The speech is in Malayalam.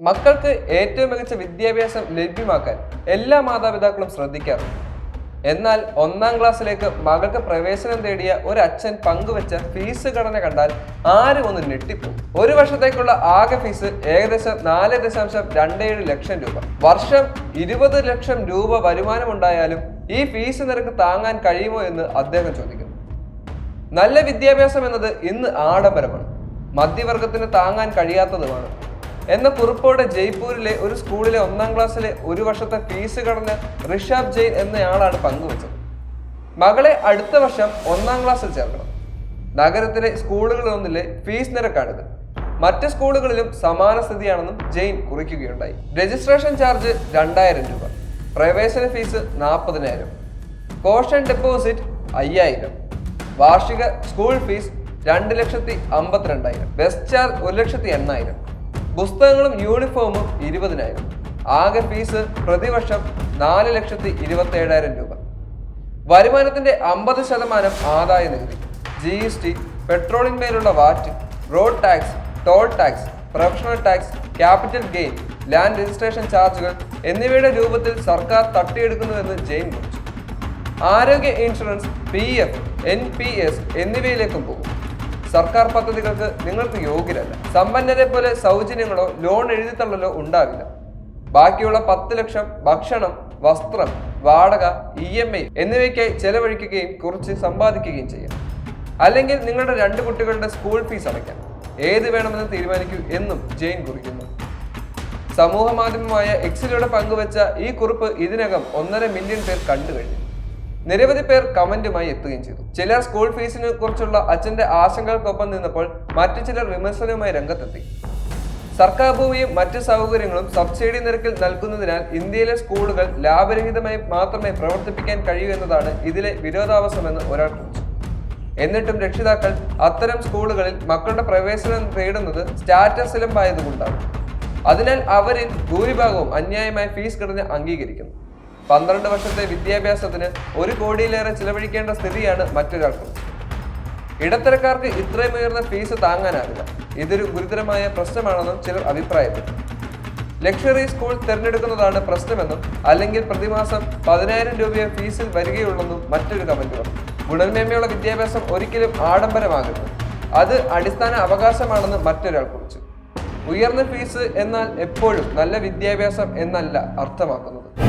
മക്കൾക്ക് ഏറ്റവും മികച്ച വിദ്യാഭ്യാസം ലഭ്യമാക്കാൻ എല്ലാ മാതാപിതാക്കളും ശ്രദ്ധിക്കാറുണ്ട് എന്നാൽ ഒന്നാം ക്ലാസ്സിലേക്ക് മകൾക്ക് പ്രവേശനം തേടിയ ഒരു അച്ഛൻ പങ്കുവച്ച ഫീസ് ഘടന കണ്ടാൽ ആരും ഒന്ന് ഞെട്ടിപ്പോകും? ഒരു വർഷത്തേക്കുള്ള ആകെ ഫീസ് ഏകദേശം നാല് ദശാംശം രണ്ട് ഏഴ് ലക്ഷം രൂപ. വർഷം ഇരുപത് ലക്ഷം രൂപ വരുമാനമുണ്ടായാലും ഈ ഫീസ് നിരക്ക് താങ്ങാൻ കഴിയുമോ എന്ന് അദ്ദേഹം ചോദിക്കുന്നു. നല്ല വിദ്യാഭ്യാസം എന്നത് ഇന്ന് ആഡംബരമാണ്. മധ്യവർഗത്തിന് താങ്ങാൻ കഴിയാത്തതുമാണ്. എന്ന കുറിപ്പോടെ ജയ്പൂരിലെ ഒരു സ്കൂളിലെ ഒന്നാം ക്ലാസ്സിലെ ഒരു വർഷത്തെ ഫീസ് കടന്ന് ഋഷഭ് ജെയിൻ എന്നയാളാണ് പങ്കുവച്ചത്. മകളെ അടുത്ത വർഷം ഒന്നാം ക്ലാസ്സിൽ ചേർക്കണം. നഗരത്തിലെ സ്കൂളുകളിലൊന്നിലെ ഫീസ് നിരക്കാണിത്. മറ്റ് സ്കൂളുകളിലും സമാന സ്ഥിതിയാണെന്നും ജെയിൻ കുറിക്കുകയുണ്ടായി. രജിസ്ട്രേഷൻ ചാർജ് രണ്ടായിരം രൂപ. പ്രവേശന ഫീസ് നാൽപ്പതിനായിരം. കോഷൻ ഡെപ്പോസിറ്റ് അയ്യായിരം. വാർഷിക സ്കൂൾ ഫീസ് രണ്ട് ലക്ഷത്തി അമ്പത്തിരണ്ടായിരം. ബസ് ചാർജ് ഒരു ലക്ഷത്തി എണ്ണായിരം. പുസ്തകങ്ങളും യൂണിഫോമും ഇരുപതിനായിരം. ആകെ ഫീസ് പ്രതിവർഷം നാല് ലക്ഷത്തി ഇരുപത്തി ഏഴായിരം രൂപ. വരുമാനത്തിന്റെ അമ്പത് ശതമാനം ആദായ നികുതി. G S T പെട്രോളിന്മേലുള്ള VAT road tax toll tax professional tax capital gain land registration ചാർജുകൾ എന്നിവയുടെ രൂപത്തിൽ സർക്കാർ തട്ടിയെടുക്കുന്നുവെന്ന് ജെയിൻ കുറിച്ചു. ആരോഗ്യ insurance P F N P S എന്നിവയിലേക്കും പോകും. സർക്കാർ പദ്ധതികൾക്ക് നിങ്ങൾക്ക് യോഗ്യരല്ല. സമ്പന്നരെ പോലെ സൗജന്യങ്ങളോ ലോൺ എഴുതിത്തള്ളലോ ഉണ്ടാവില്ല. ബാക്കിയുള്ള പത്ത് ലക്ഷം ഭക്ഷണം വസ്ത്രം വാടക ഇ എം ഐ എന്നിവയ്ക്കായി ചെലവഴിക്കുകയും കുറച്ച് സമ്പാദിക്കുകയും ചെയ്യാം. അല്ലെങ്കിൽ നിങ്ങളുടെ രണ്ട് കുട്ടികളുടെ സ്കൂൾ ഫീസ് അടയ്ക്കാം. ഏത് വേണമെന്ന് തീരുമാനിക്കൂ എന്നും ജെയിൻ കുറിക്കുന്നു. സമൂഹ മാധ്യമമായ എക്സിലൂടെ പങ്കുവച്ച ഈ കുറിപ്പ് ഇതിനകം ഒന്നര മില്യൺ പേർ കണ്ടു കഴിഞ്ഞു നിരവധി പേർ കമന്റുമായി എത്തുകയും ചെയ്തു. ചിലർ സ്കൂൾ ഫീസിനെ കുറിച്ചുള്ള അച്ഛന്റെ ആശങ്കകൾക്കൊപ്പം നിന്നപ്പോൾ മറ്റു ചിലർ വിമർശനവുമായി രംഗത്തെത്തി. സർക്കാർ ഭൂമിയും മറ്റ് സൗകര്യങ്ങളും സബ്സിഡി നിരക്കിൽ നൽകുന്നതിനാൽ ഇന്ത്യയിലെ സ്കൂളുകൾ ലാഭരഹിതമായി മാത്രമേ പ്രവർത്തിപ്പിക്കാൻ കഴിയൂ എന്നതാണ് ഇതിലെ വിരോധാവസമെന്ന് ഒരാൾ കുറിച്ചു. എന്നിട്ടും രക്ഷിതാക്കൾ അത്തരം സ്കൂളുകളിൽ മക്കളുടെ പ്രവേശനം തേടുന്നത് സ്റ്റാറ്റസ് ഇലമ്പായതുകൊണ്ടാണ്. അതിനാൽ അവരിൽ ഭൂരിഭാഗവും അന്യായമായ ഫീസ് ഘടന അംഗീകരിക്കുന്നു. പന്ത്രണ്ട് വർഷത്തെ വിദ്യാഭ്യാസത്തിന് ഒരു കോടിയിലേറെ ചിലവഴിക്കേണ്ട സ്ഥിതിയാണ് മറ്റൊരാൾക്കും. ഇടത്തരക്കാർക്ക് ഇത്രയും ഉയർന്ന ഫീസ് താങ്ങാനാവില്ല. ഇതൊരു ഗുരുതരമായ പ്രശ്നമാണെന്നും ചിലർ അഭിപ്രായപ്പെട്ടു. ലക്ഷറി സ്കൂൾ തിരഞ്ഞെടുക്കുന്നതാണ് പ്രശ്നമെന്നും അല്ലെങ്കിൽ പ്രതിമാസം പതിനായിരം രൂപയെ ഫീസിൽ വരികയുള്ളെന്നും മറ്റൊരു കമന്റ് പറഞ്ഞു ഗുണമേന്മയുള്ള വിദ്യാഭ്യാസം ഒരിക്കലും ആഡംബരമാകരുത്. അത് അടിസ്ഥാന അവകാശമാണെന്ന് മറ്റൊരാൾ കുറിച്ചു. ഉയർന്ന ഫീസ് എന്നാൽ എപ്പോഴും നല്ല വിദ്യാഭ്യാസം എന്നല്ല അർത്ഥമാക്കുന്നത്.